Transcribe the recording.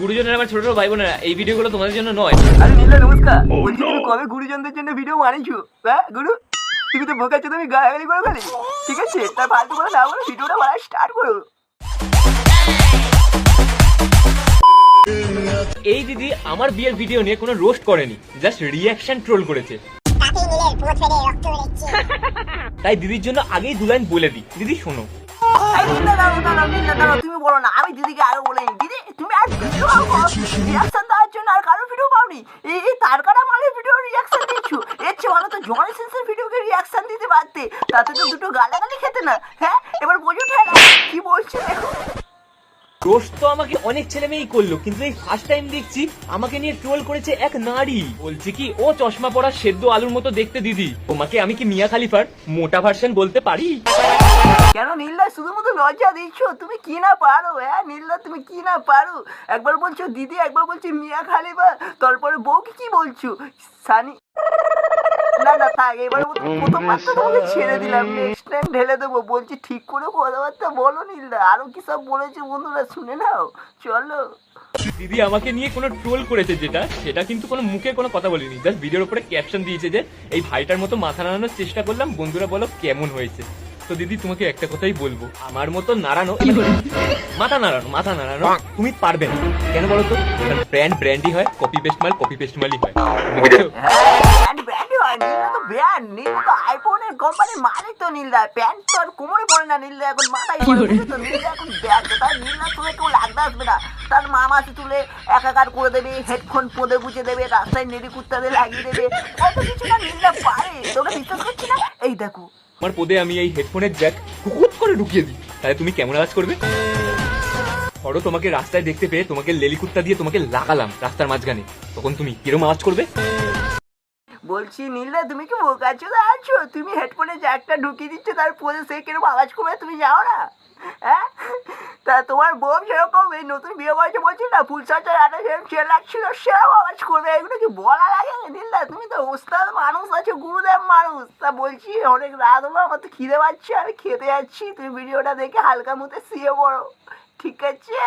গুরুজনের আমার ছোট ছোট ভাই বোনেরা এই ভিডিওগুলো তোমাদের জন্য নয়। আরে নীলা নমস্কার। বলছি তুমি কবে গুরুজনদের জন্য ভিডিও বানিয়েছো? হ্যাঁ গুরু? তুমি তো বোকা তুমি গালাগালি করে ফেলে। ঠিক আছে তার ফালতু করে না বলে ভিডিওটা বানা স্টার্ট করো। এই দিদি আমার বিয়ের ভিডিও নিয়ে কোনো রোস্ট করেনি জাস্ট রিয়াকশন ট্রোল করেছে। তাই দিদির জন্য আগেই দু লাইন বলে দিই। দিদি শোনো। তুমি বলো না আমি দিদিকে আরও বলে দিদি তুমি রিয়াকশন দেওয়ার জন্য আর কারও ভিডিও পাওনি। এই এই তারকাটা মালের ভিডিও রিয়াকশন দিচ্ছ? এর চেয়ে ভালো তো জনি সেন্সের ভিডিওকে রিয়াকশন দিতে পারতে। তাতে তো দুটো গালাগালি খেতে না হ্যাঁ? এবার বোঝো ঠেলা কি বলছে দেখো। রোস্ট তো আমাকে অনেক ছেলে মেয়েই করল, কিন্তু এই ফার্স্ট টাইম দেখছি আমাকে নিয়ে ট্রোল করেছে এক নারী। বলছে কি, ও চশমা পরা সেদ্ধ আলুর মতো দেখতে দিদি। তোমাকে আমি কি মিয়া খালিফার মোটা ভার্সন বলতে পারি? কেন নীলদা, শুধুমাত্র লজ্জা দিচ্ছ? তুমি কি না পারো হ্যাঁ? নীলদা, তুমি কি না পারো? একবার বলছো দিদি, একবার বলছি মিয়া খালিবা তারপরে বউকে কি বলছো? সানি না না থাক। এবার মতো তোমাকে ছেড়ে দিলাম। নেক্সট টাইম ঢেলে দেবো। বলছি ঠিক করে কথাবার্তা বলো নীলদা। আরও কি সব বলেছে বন্ধুরা? শুনে নাও। চলো। দিদি আমাকে নিয়ে কোনো ট্রোল করেছে যেটা সেটা কিন্তু কোনো মুখে কোনো কথা বলিনি। জাস্ট ভিডিওর উপরে ক্যাপশন দিয়েছে যে এই ভাইটার মতো মাথা নাড়ানোর চেষ্টা করলাম। বন্ধুরা বলো কেমন হয়েছে? তো দিদি তোমাকে একটা কথাই বলব। আমার মতো নাড়ানো মাথা নাড়ানো মাথা নাড়ানো তুমি পারবে না। কেন বলো তো? ব্র্যান্ড ব্র্যান্ডই হয় কপি পেস্ট মাল কপি পেস্ট মালই হয়। ব্যান্ড নীলদা তো আইফোনের কোম্পানির মালিক তো নীলদা প্যান্ট তো আর কোমরে পড়ে না নীলদা এখন মাথায় পড়ে তো নীলদা এখন ব্যান্ড তাই নীলদা তুলে কেউ লাগতে আসবে না। তার মামাকে তুলে একাকার করে দেবে হেডফোন পোঁদে গুছে দেবে রাস্তায় নেড়ি কুত্তাদের লাগিয়ে দেবে। কত কিছু না নীলদা পারে। তোমরা বিশ্বাস করছি না? এই দেখো। আমার পদে আমি এই হেডফোনের জ্যাক হুকুত করে ঢুকিয়ে দিই। তাহলে তুমি কেমন আওয়াজ করবে? ধরো তোমাকে রাস্তায় দেখতে পেয়ে তোমাকে লেলিকুত্তা দিয়ে তোমাকে লাগালাম রাস্তার মাঝখানে। তখন তুমি কিরম আওয়াজ করবে? বলছি, নীলদা, তুমি কি বোকাচ্ছো আছো? তুমি হেডফোনে জ্যাকটা ঢুকিয়ে দিচ্ছ তারপরে সে কীরকম আওয়াজ করবে, তুমি যাও না? হ্যাঁ? তা তোমার বউ যেরকম এই নতুন বিয়ে করেছে বলছি না, ফুল সজ্জায় আটা সেরকম সে লাগছিল, সেরকম আওয়াজ করবে, এগুলো কি বলা লাগে? নীলদা, তুমি তো ওস্তাদ মানুষ আছো, গুরুদেব মানুষ। তা বলছি, অনেক রাত হলো, আমার তো খিদে পাচ্ছে, আমি খেতে যাচ্ছি, তুমি ভিডিওটা দেখে হালকা মতো শুয়ে পড়ো। ঠিক আছে?